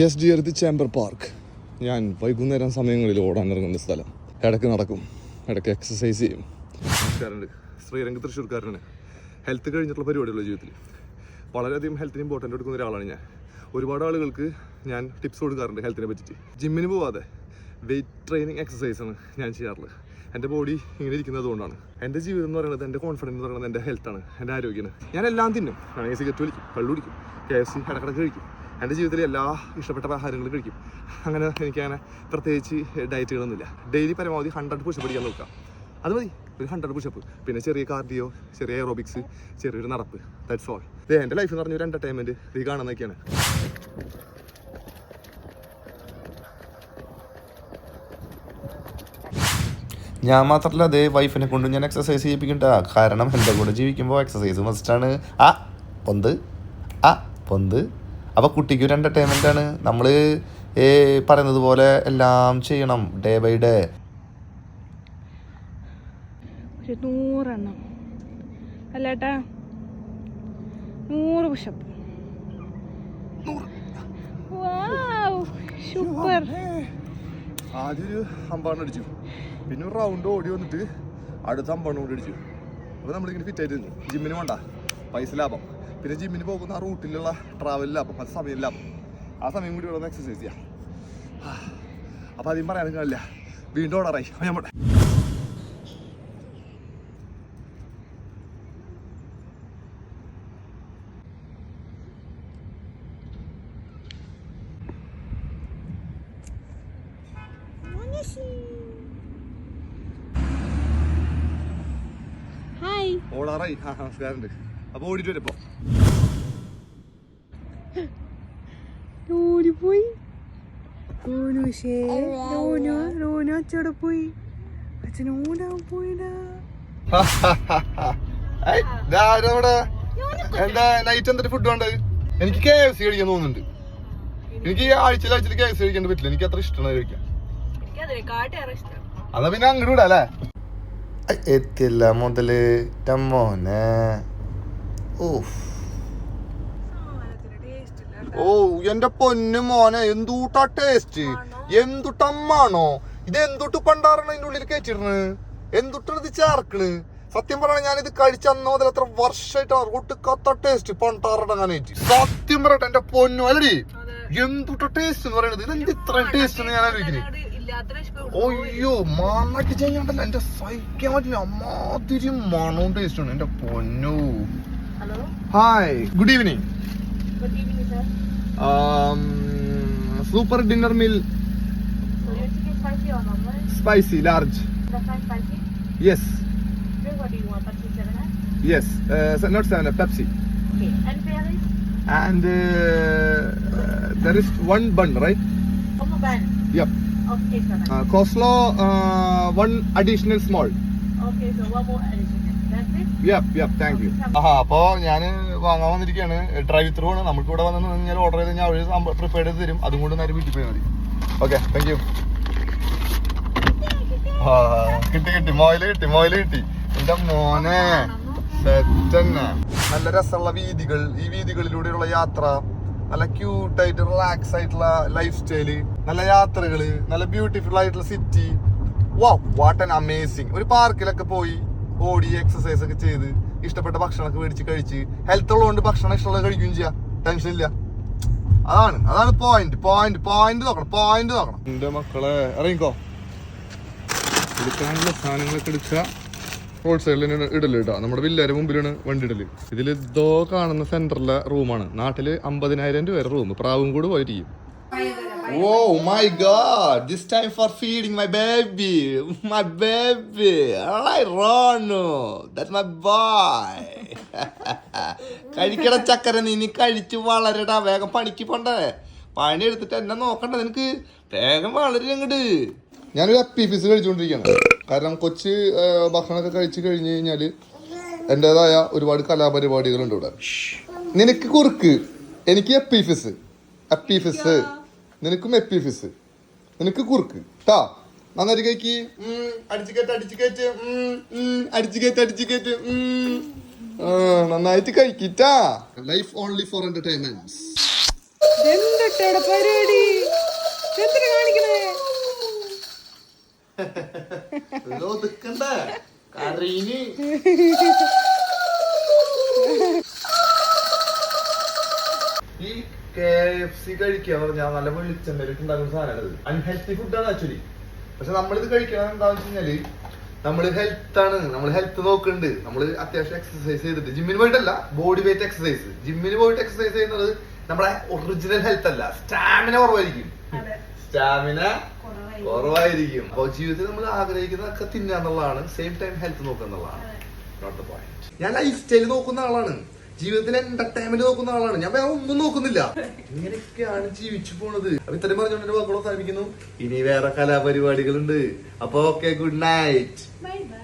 S D earth chamber park ഞാൻ വൈകുന്നേരം സമയങ്ങളിൽ ഓടാൻ ഇറങ്ങുന്ന സ്ഥലം. ഇടയ്ക്ക് നടക്കും. ഇടയ്ക്ക് എക്സസൈസ് ചെയ്യും. നമസ്കാരമുണ്ട് ശ്രീരംഗ തൃശ്ശൂർക്കാരനാണ് ഹെൽത്ത് കഴിഞ്ഞിട്ടുള്ള പരിപാടിയുള്ള ജീവിതത്തിൽ. വളരെയധികം ഹെൽത്തിന് ഇമ്പോർട്ടന്റ് കൊടുക്കുന്ന ഒരാളാണ് ഞാൻ. ഒരുപാട് ആളുകൾക്ക് ഞാൻ ടിപ്സ് കൊടുക്കാറുണ്ട് ഹെൽത്തിനെ പറ്റിയിട്ട്. ജിമ്മിന് പോവാതെ വെയിറ്റ് ട്രെയിനിങ് എക്സസൈസാണ് ഞാൻ ചെയ്യാറുള്ളത്. എന്റെ ബോഡി ഇങ്ങനെ ഇരിക്കുന്നത് കൊണ്ടാണ്. എന്റെ ജീവിതം എന്ന് പറയുന്നത് എന്റെ കോൺഫിഡൻസ് എന്ന് പറയുന്നത് എന്റെ ഹെൽത്താണ് എന്റെ ആരോഗ്യമാണ്. ഞാൻ എല്ലാം തിന്നും. വേണമെങ്കിൽ സിഗരറ്റ് വലിക്കും കള്ളു കുടിക്കും കെ എഫ് സി ഇടക്കിടക്ക് കഴിക്കും. എന്റെ ജീവിതത്തിൽ എല്ലാ ഇഷ്ടപ്പെട്ട ആഹാരങ്ങളും കഴിക്കും. അങ്ങനെ എനിക്കങ്ങനെ പ്രത്യേകിച്ച് ഡയറ്റുകളൊന്നുമില്ല. ഡെയിലി പരമാവധി ഹൺഡ്രഡ് പുഷപ്പ് അടിക്കാൻ നോക്കാം അത് മതി. ഒരു ഹൺഡ്രഡ് പുഷപ്പ് പിന്നെ ചെറിയ കാർഡിയോ ചെറിയ എറോബിക്സ് ചെറിയൊരു നടപ്പ്. ദാറ്റ്സ് ഓൾ ഇത് എന്റെ ലൈഫ് എന്ന് പറഞ്ഞ ഒരു എന്റർടൈൻമെന്റ് ഇത് കാണുന്നൊക്കെയാണ് ഞാൻ മാത്രമല്ല അതേ വൈഫിനെ കൊണ്ട് ഞാൻ എക്സസൈസ് ചെയ്യിപ്പിക്കണ്ട. കാരണം എന്റെ കൂടെ ജീവിക്കുമ്പോൾ എക്സസൈസ് മസ്റ്റാണ് ആ പൊന്ത്. ആ പൊന്ത്. അപ്പോൾ കുട്ടിക്ക് ഒരു എന്റർടൈൻമെന്റ് ആണ്. നമ്മൾ പറയുന്നത് പോലെ എല്ലാം ചെയ്യണം ഡേ ബൈ ഡേ ഒരു നൂറെണ്ണം. അല്ലേട്ടാ നൂറ് പുഷപ്പ് സൂപ്പർ ആദ്യം ഒരു അമ്പാണ് അടിച്ചു. പിന്നെ ഒരു റൗണ്ട് ഓടി വന്നിട്ട് അടുത്ത അമ്പാണ് കൂടി അടിച്ചു. അപ്പോൾ നമ്മളിങ്ങനെ ഫിറ്റ് ആയിട്ട് ജിമ്മിന് വേണ്ട. പൈസ ലാഭം. പിന്നെ ജിമ്മിന് പോകുന്ന ആ റൂട്ടിലുള്ള ട്രാവലില്ല അപ്പം അത് സമയമില്ല. അപ്പം ആ സമയം കൂടി ഇവിടെ എക്സസൈസ് ചെയ്യാം. അപ്പം അധികം പറയാനും കാണില്ല വീണ്ടും ഓടാറായി നമ്മുടെ ഓടാറായി ആ നമസ്കാരമുണ്ട് അപ്പോൾ ഓടിട്ട് വരപ്പോ ഓടിപ്പോയി അച്ചോടെ പോയി. അച്ഛൻ ഓടാൻ പോയിടാ. എന്താ നൈറ്റ് എന്തൊരു ഫുഡ് ഉണ്ട് എനിക്ക് കെ എഫ് സി കഴിക്കാൻ തോന്നുന്നുണ്ട്. എനിക്ക് ആഴ്ച ആഴ്ചയിൽ ആഴ്ചയിൽ കെ എഫ് സി കഴിക്കാൻ പറ്റില്ല. എനിക്ക് അത്ര ഇഷ്ടമാണ് കഴിക്കാൻ. അതാ പിന്നെ അങ്ങോട്ട് വിടാം അല്ലേ? എത്തില്ല മുതൽ ടമ്മോനെ ഓഫ് ഓ എന്റെ പൊന്നു മോനെ എന്തൂട്ടാ ടേസ്റ്റ് എന്തുട്ടമ്മാണോ ഇത് എന്തുട്ട് പണ്ടാറാണ് അതിന്റെ ഉള്ളിൽ കയറ്റിടണ് എന്തുട്ടാണ് ഇത് ചേർക്കണ്? സത്യം പറയണ ഞാനിത് ഇത് കഴിച്ച അന്ന് മുതൽ എത്ര വർഷമായിട്ടാണ് ഒട്ടുക്കത്ത ടേസ്റ്റ് പണ്ടാറടങ്ങാനായിട്ട് സത്യം പറയട്ടെ എന്റെ പൊന്നു അല്ലടി. എന്തുട്ട ടേസ്റ്റ് എന്ന് പറയുന്നത് ഇതെന്ത് ഇത്ര ടേസ്റ്റ് ഞാൻ ആലോചിക്കുന്നത് അയ്യോ മണ്ണാക്കി ചെയ്യണ്ടല്ലോ എന്റെ സഹിക്കാൻ പറ്റില്ല. അമ്മാതിരി മണവും ടേസ്റ്റ് ആണ് എന്റെ പൊന്നു. Hi, good evening. Good evening, sir. Um, super dinner meal. So your chicken spicy or normal? Spicy, large. The fries spicy? Yes. Drink what do you want? Pepsi 7 up? Yes, uh, not 7 up, Pepsi. Okay, and fries? And uh, uh, there is one bun, right? One bun? Yep. Okay, sir. Uh, coleslaw, uh, one additional small. Okay, so one more അപ്പോ ഞാൻ വാങ്ങാൻ വന്നിരിക്കുകയാണ് drive through ആണ്. നമുക്ക് ഇവിടെ വന്നു കഴിഞ്ഞാൽ order ചെയ്ത് കഴിഞ്ഞാൽ അവർ പ്രിപ്പയർ ചെയ്ത് തരും. അതും കൊണ്ട് നേരെ വീട്ടിൽ പോയാൽ മതി. ഓക്കെ താങ്ക് യു കിട്ടി കിട്ടി. മോയിൽ കിട്ടി മോയിൽ കിട്ടി. എന്റെ മോനെ നല്ല രസമുള്ള വീതികൾ. ഈ വീതികളിലൂടെയുള്ള യാത്ര നല്ല ക്യൂട്ടായിട്ട് റിലാക്സ് ആയിട്ടുള്ള ലൈഫ് സ്റ്റൈൽ നല്ല യാത്രകൾ നല്ല ബ്യൂട്ടിഫുൾ ആയിട്ടുള്ള സിറ്റി വാ വാട്ട് ആൻ അമേസിങ് ഒരു പാർക്കിലൊക്കെ പോയി ഓടി എക്സസൈസ് ഒക്കെ ചെയ്ത് ഇഷ്ടപ്പെട്ട ഭക്ഷണമൊക്കെ മേടിച്ച് കഴിച്ച് ഹെൽത്ത് ഉള്ളതുകൊണ്ട് ഭക്ഷണം ഇഷ്ടമുള്ളത് കഴിക്കുകയും ചെയ്യാം. ടെൻഷൻ ഇല്ല. അതാണ് അതാണ് പോയിന്റ് പോയിന്റ് പോയിന്റ് നോക്കണം പോയിന്റ് നോക്കണം. എന്റെ മക്കളെ ഇറങ്ങിക്കോ. എടുക്കാനുള്ള സാധനങ്ങളൊക്കെ എടുക്കുക. റോഡ് സൈഡിൽ ഇടൽ കേട്ടോ. നമ്മുടെ വില്ലേരെ മുമ്പിലാണ് വണ്ടി ഇടൽ. ഇതിൽ ഇതോ കാണുന്ന സെന്ററിലെ റൂമാണ് നാട്ടിൽ അമ്പതിനായിരം രൂപ റൂം പ്രാവും കൂടെ പോയിരിക്കും ഓ god, this time for feeding my baby, my baby. Alright, Ronu, that's my boy. കഴിക്കട ചക്കര നീ നീ കഴിച്ചു വളരടാ. വേഗം പണിക്ക് പോണ്ടേ. പണി എടുത്തിട്ട് എന്നെ നോക്കണ്ട നിനക്ക്? വേഗം വളരും അങ്ങട്. ഞാനൊരു അപ്പി ഫിസ് കഴിച്ചുകൊണ്ടിരിക്കുകയാണ്. കാരണം കൊച്ച് ഭക്ഷണമൊക്കെ കഴിച്ചു കഴിഞ്ഞ് കഴിഞ്ഞാൽ എന്റെതായ ഒരുപാട് കലാപരിപാടികളുണ്ട് ഇവിടെ. നിനക്ക് കുറുക്ക്. എനിക്ക് അപ്പി ഫിസ് അപ്പി ഫിസ് നിനക്കും എപ്പിഫിസ്. നിനക്ക് കുറുക്ക്. ട്ടാ നന്നായിട്ട് കഴിക്ക്. അടിച്ചു കേട്ട് കയറ്റ്. കേട്ട് കയറ്റ് അടിച്ച് കയറ്റ് അടിച്ച് കയറ്റ്. ഉം. നന്നായിട്ട് കഴിക്കിട്ടാ ലൈഫ് ഓൺലി ഫോർ എന്റർടൈൻമെന്റ് പരിപാടി? കാണിക്കണേ? ഒതുക്കണ്ടേ. കരീന് ഈ കെ എഫ് സി കഴിക്കുക പറഞ്ഞാൽ നല്ല വെളിച്ചെണ്ണയിലിട്ട് ഉണ്ടാക്കുന്ന സാധനമാണ് അൺഹെൽത്തി ഫുഡാണ് ആക്ച്വലി പക്ഷെ നമ്മളിത് കഴിക്കണം എന്താണെന്ന് വെച്ച് കഴിഞ്ഞാൽ നമ്മൾ ഹെൽത്ത് ആണ്. നമ്മൾ ഹെൽത്ത് നോക്കുന്നുണ്ട്. നമ്മൾ അത്യാവശ്യം എക്സസൈസ് ചെയ്തിട്ട്. ജിമ്മിന് പോയിട്ടല്ല ബോഡി വെയിറ്റ് എക്സസൈസ് ജിമ്മിന് പോയിട്ട് എക്സസൈസ് ചെയ്യുന്നത് നമ്മുടെ ഒറിജിനൽ ഹെൽത്ത് അല്ല. സ്റ്റാമിന കുറവായിരിക്കും. സ്റ്റാമിന കുറവായിരിക്കും. അപ്പൊ ജീവിതത്തിൽ നമ്മൾ ആഗ്രഹിക്കുന്നതൊക്കെ തിന്നുക എന്നുള്ളതാണ്. സെയിം ടൈം ഹെൽത്ത് നോക്കുക എന്നുള്ളതാണ്. നോട്ട് ദ പോയിന്റ് ഞാൻ ലൈഫ് സ്റ്റൈൽ നോക്കുന്ന ആളാണ്. ജീവിതത്തിൽ എന്റർടൈൻമെന്റ് നോക്കുന്ന ആളാണ്. ഞാൻ വേറെ ഒന്നും നോക്കുന്നില്ല. ഇങ്ങനെയൊക്കെയാണ് ജീവിച്ചു പോണത്. അപ്പൊ ഇത്രയും പറഞ്ഞോണ്ട് എന്റെ വാക്കുകൾ ഇനി വേറെ കലാപരിപാടികളുണ്ട്. അപ്പൊ okay good night bye bye